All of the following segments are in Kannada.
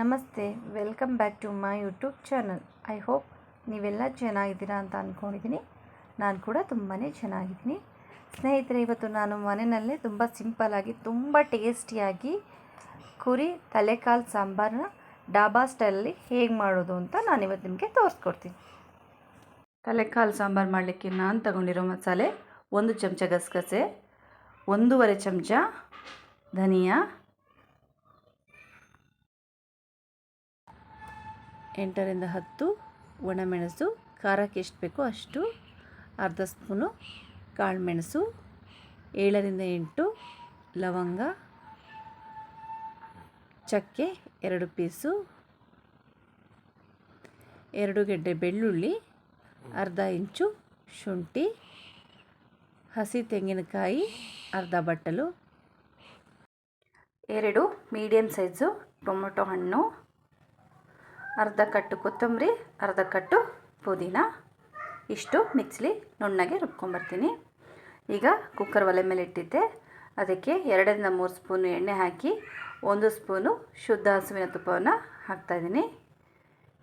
ನಮಸ್ತೆ, welcome back to my YouTube channel. I hope ನೀವೆಲ್ಲ ಚೆನ್ನಾಗಿದ್ದೀರಾ ಅಂತ ಅಂದ್ಕೊಂಡಿದ್ದೀನಿ ನಾನು ಕೂಡ ತುಂಬಾ ಚೆನ್ನಾಗಿದ್ದೀನಿ. ಸ್ನೇಹಿತರೆ, ಇವತ್ತು ನಾನು ಮನೆಯಲ್ಲೇ ತುಂಬ ಸಿಂಪಲ್ಲಾಗಿ ತುಂಬ ಟೇಸ್ಟಿಯಾಗಿ ಕುರಿ ತಲೆಕಾಲು ಸಾಂಬಾರನ್ನ ಡಾಬಾ ಸ್ಟೈಲಲ್ಲಿ ಹೇಗೆ ಮಾಡೋದು ಅಂತ ನಾನು ಇವತ್ತು ನಿಮಗೆ ತೋರಿಸ್ಕೊಡ್ತೀನಿ. ತಲೆಕಾಲು ಸಾಂಬಾರು ಮಾಡಲಿಕ್ಕೆ ನಾನು ತಗೊಂಡಿರೋ ಮಸಾಲೆ ಒಂದು ಚಮಚ ಗಸಗಸೆ, ಒಂದೂವರೆ ಚಮಚ ಧನಿಯಾ ಎಂಟರಿಂದ ಹತ್ತು ಒಣಮೆಣಸು ಖಾರಕ್ಕೆ ಎಷ್ಟು ಬೇಕೋ ಅಷ್ಟು ಅರ್ಧ ಸ್ಪೂನು ಕಾಳುಮೆಣಸು ಏಳರಿಂದ ಎಂಟು ಲವಂಗ ಚಕ್ಕೆ ಎರಡು ಪೀಸು ಎರಡು ಗೆಡ್ಡೆ ಬೆಳ್ಳುಳ್ಳಿ ಅರ್ಧ ಇಂಚು ಶುಂಠಿ ಹಸಿ ತೆಂಗಿನಕಾಯಿ ಅರ್ಧ ಬಟ್ಟಲು ಎರಡು ಮೀಡಿಯಮ್ ಸೈಜು ಟೊಮೊಟೊ ಹಣ್ಣು ಅರ್ಧ ಕಟ್ಟು ಕೊತ್ತಂಬರಿ, ಅರ್ಧ ಕಟ್ಟು ಪುದೀನ. ಇಷ್ಟು ಮಿಕ್ಸ್ಲಿ ನುಣ್ಣಗೆ ರುಬ್ಕೊಂಬರ್ತೀನಿ. ಈಗ ಕುಕ್ಕರ್ ಒಲೆ ಮೇಲೆ ಇಟ್ಟಿದ್ದೆ. ಅದಕ್ಕೆ ಎರಡರಿಂದ ಮೂರು ಸ್ಪೂನು ಎಣ್ಣೆ ಹಾಕಿ ಒಂದು ಸ್ಪೂನು ಶುದ್ಧ ಹಸುವಿನ ತುಪ್ಪವನ್ನು ಹಾಕ್ತಾಯಿದ್ದೀನಿ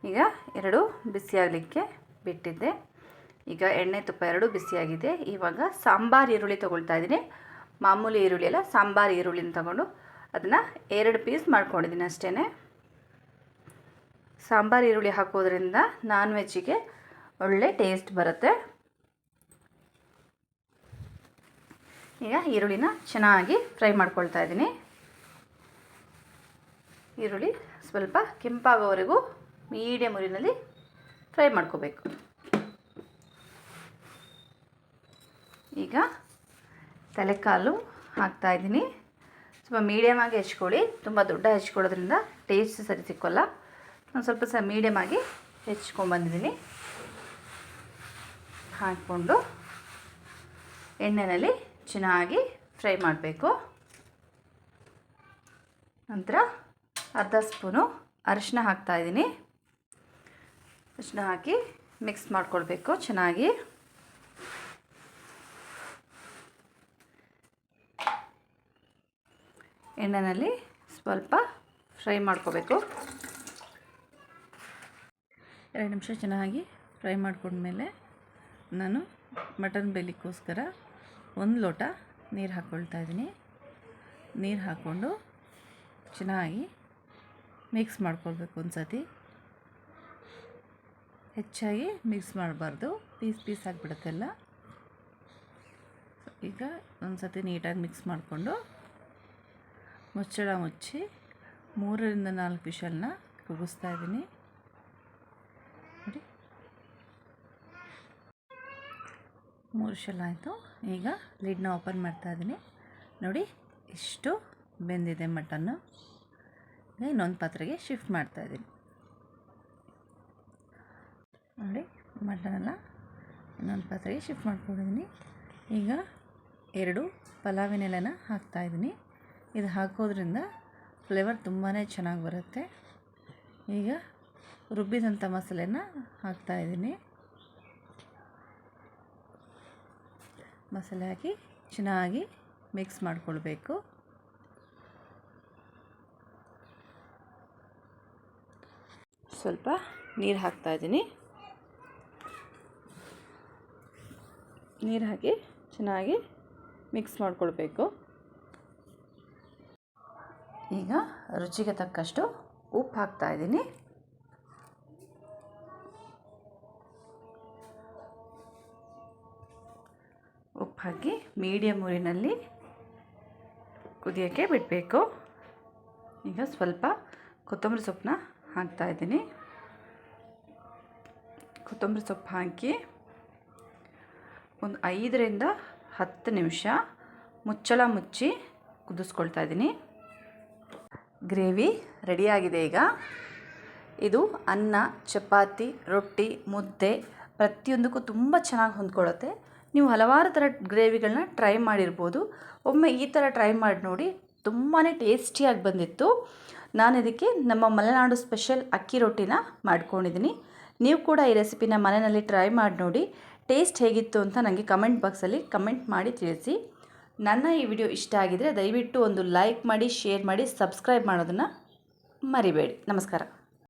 ಈಗ ಎರಡು ಬಿಸಿಯಾಗಲಿಕ್ಕೆ ಬಿಟ್ಟಿದ್ದೆ. ಈಗ ಎಣ್ಣೆ ತುಪ್ಪ ಎರಡು ಬಿಸಿಯಾಗಿದೆ. ಇವಾಗ ಸಾಂಬಾರು ಈರುಳ್ಳಿ ತೊಗೊಳ್ತಾ ಇದ್ದೀನಿ. ಮಾಮೂಲಿ ಈರುಳ್ಳಿ ಅಲ್ಲ, ಸಾಂಬಾರು ಈರುಳ್ಳಿನ ತಗೊಂಡು ಅದನ್ನು ಎರಡು ಪೀಸ್ ಮಾಡ್ಕೊಂಡಿದ್ದೀನಿ ಅಷ್ಟೇ ಸಾಂಬಾರು ಈರುಳ್ಳಿ ಹಾಕೋದ್ರಿಂದ ನಾನ್ ವೆಜ್ಜಿಗೆ ಒಳ್ಳೆ ಟೇಸ್ಟ್ ಬರುತ್ತೆ. ಈಗ ಈರುಳ್ಳಿನ ಚೆನ್ನಾಗಿ ಫ್ರೈ ಮಾಡ್ಕೊಳ್ತಾ ಇದ್ದೀನಿ. ಈರುಳ್ಳಿ ಸ್ವಲ್ಪ ಕೆಂಪಾಗೋವರೆಗೂ ಮೀಡಿಯಮ್ ಉರಿನಲ್ಲಿ ಫ್ರೈ ಮಾಡ್ಕೋಬೇಕು. ಈಗ ತಲೆಕಾಲು ಹಾಕ್ತಾಯಿದ್ದೀನಿ ಸ್ವಲ್ಪ ಮೀಡಿಯಮಾಗಿ ಹೆಚ್ಕೊಳ್ಳಿ. ತುಂಬ ದೊಡ್ಡ ಹೆಚ್ಕೊಳ್ಳೋದ್ರಿಂದ ಟೇಸ್ಟ್ ಸರಿ ಸಿಕ್ಕೋಲ್ಲ. ಒಂದು ಸ್ವಲ್ಪ ಸಹ ಮೀಡಿಯಮಾಗಿ ಹೆಚ್ಕೊಂಡ್ಬಂದಿದ್ದೀನಿ ಹಾಕ್ಕೊಂಡು ಎಣ್ಣೆಯಲ್ಲಿ ಚೆನ್ನಾಗಿ ಫ್ರೈ ಮಾಡಬೇಕು. ನಂತರ ಅರ್ಧ ಸ್ಪೂನು ಅರಿಶಿನ ಹಾಕ್ತಾಯಿದ್ದೀನಿ ಅರಿಶಿನ ಹಾಕಿ ಮಿಕ್ಸ್ ಮಾಡ್ಕೊಳ್ಬೇಕು ಚೆನ್ನಾಗಿ. ಎಣ್ಣೆಯಲ್ಲಿ ಸ್ವಲ್ಪ ಫ್ರೈ ಮಾಡ್ಕೋಬೇಕು ಎರಡು ನಿಮಿಷ ಚೆನ್ನಾಗಿ ಫ್ರೈ ಮಾಡಿಕೊಂಡ್ಮೇಲೆ ನಾನು ಮಟನ್ ಬೆಲಿಕ್ಕೋಸ್ಕರ ಒಂದು ಲೋಟ ನೀರು ಹಾಕ್ಕೊಳ್ತಾ ಇದ್ದೀನಿ. ನೀರು ಹಾಕ್ಕೊಂಡು ಚೆನ್ನಾಗಿ ಮಿಕ್ಸ್ ಮಾಡ್ಕೊಳ್ಬೇಕು ಒಂದು ಸತಿ ಹೆಚ್ಚಾಗಿ ಮಿಕ್ಸ್ ಮಾಡಬಾರ್ದು, ಪೀಸ್ ಪೀಸ್ ಆಗಿಬಿಡುತ್ತೆಲ್ಲ ಈಗ ಒಂದು ಸತಿ ನೀಟಾಗಿ ಮಿಕ್ಸ್ ಮಾಡಿಕೊಂಡು ಮುಚ್ಚಳ ಮುಚ್ಚಿ ಮೂರರಿಂದ ನಾಲ್ಕು ವಿಷಲ್ನ ಕುಗಿಸ್ತಾ ಇದ್ದೀನಿ. ಮೂರು ಶಲ ಆಯಿತು. ಈಗ ಲಿಡ್ನ ಓಪನ್ ಮಾಡ್ತಾ ಇದ್ದೀನಿ. ನೋಡಿ ಇಷ್ಟು ಬೆಂದಿದೆ ಮಟನ್ನು ಇನ್ನೊಂದು ಪಾತ್ರೆಗೆ ಶಿಫ್ಟ್ ಮಾಡ್ತಾ ಇದ್ದೀನಿ. ನೋಡಿ ಮಟನೆಲ್ಲ ಇನ್ನೊಂದು ಪಾತ್ರೆಗೆ ಶಿಫ್ಟ್ ಮಾಡ್ಕೊಂಡಿದ್ದೀನಿ. ಈಗ ಎರಡು ಪಲಾವಿನ ಎಲೆನ ಹಾಕ್ತಾಯಿದ್ದೀನಿ ಇದು ಹಾಕೋದ್ರಿಂದ ಫ್ಲೇವರ್ ತುಂಬಾ ಚೆನ್ನಾಗಿ ಬರುತ್ತೆ. ಈಗ ರುಬ್ಬಿದಂಥ ಮಸಾಲೆನ ಹಾಕ್ತಾಯಿದ್ದೀನಿ ಮಸಾಲೆ ಹಾಕಿ ಚೆನ್ನಾಗಿ ಮಿಕ್ಸ್ ಮಾಡಿಕೊಳ್ಬೇಕು. ಸ್ವಲ್ಪ ನೀರು ಹಾಕ್ತಾಯಿದ್ದೀನಿ ನೀರು ಹಾಕಿ ಚೆನ್ನಾಗಿ ಮಿಕ್ಸ್ ಮಾಡಿಕೊಳ್ಬೇಕು. ಈಗ ರುಚಿಗೆ ತಕ್ಕಷ್ಟು ಉಪ್ಪು ಹಾಕ್ತಾಯಿದ್ದೀನಿ ಹಾಕಿ ಮೀಡಿಯಮ್ ಊರಿನಲ್ಲಿ ಕುದಿಯೋಕ್ಕೆ ಬಿಡಬೇಕು. ಈಗ ಸ್ವಲ್ಪ ಕೊತ್ತಂಬರಿ ಸೊಪ್ಪನ್ನ ಹಾಕ್ತಾಯಿದ್ದೀನಿ ಕೊತ್ತಂಬರಿ ಸೊಪ್ಪು ಹಾಕಿ ಒಂದು ಐದರಿಂದ ಹತ್ತು ನಿಮಿಷ ಮುಚ್ಚಳ ಮುಚ್ಚಿ ಕುದಿಸ್ಕೊಳ್ತಾ ಇದ್ದೀನಿ. ಗ್ರೇವಿ ರೆಡಿಯಾಗಿದೆ ಈಗ. ಇದು ಅನ್ನ, ಚಪಾತಿ, ರೊಟ್ಟಿ, ಮುದ್ದೆ ಪ್ರತಿಯೊಂದಕ್ಕೂ ತುಂಬ ಚೆನ್ನಾಗಿ ಹೊಂದ್ಕೊಳ್ಳುತ್ತೆ. ನೀವು ಹಲವಾರು ಥರ ಗ್ರೇವಿಗಳನ್ನ ಟ್ರೈ ಮಾಡಿರ್ಬೋದು. ಒಮ್ಮೆ ಈ ಥರ ಟ್ರೈ ಮಾಡಿ ನೋಡಿ ತುಂಬಾ ಟೇಸ್ಟಿಯಾಗಿ ಬಂದಿತ್ತು. ನಾನು ಇದಕ್ಕೆ ನಮ್ಮ ಮಲೆನಾಡು ಸ್ಪೆಷಲ್ ಅಕ್ಕಿ ರೊಟ್ಟಿನ ಮಾಡ್ಕೊಂಡಿದ್ದೀನಿ. ನೀವು ಕೂಡ ಈ ರೆಸಿಪಿನ ಮನೆಯಲ್ಲಿ ಟ್ರೈ ಮಾಡಿ ನೋಡಿ, ಟೇಸ್ಟ್ ಹೇಗಿತ್ತು ಅಂತ ನನಗೆ ಕಮೆಂಟ್ ಬಾಕ್ಸಲ್ಲಿ ಕಮೆಂಟ್ ಮಾಡಿ ತಿಳಿಸಿ. ನನ್ನ ಈ ವಿಡಿಯೋ ಇಷ್ಟ ಆಗಿದರೆ ದಯವಿಟ್ಟು ಒಂದು ಲೈಕ್ ಮಾಡಿ, ಶೇರ್ ಮಾಡಿ, ಸಬ್ಸ್ಕ್ರೈಬ್ ಮಾಡೋದನ್ನು ಮರಿಬೇಡಿ. ನಮಸ್ಕಾರ.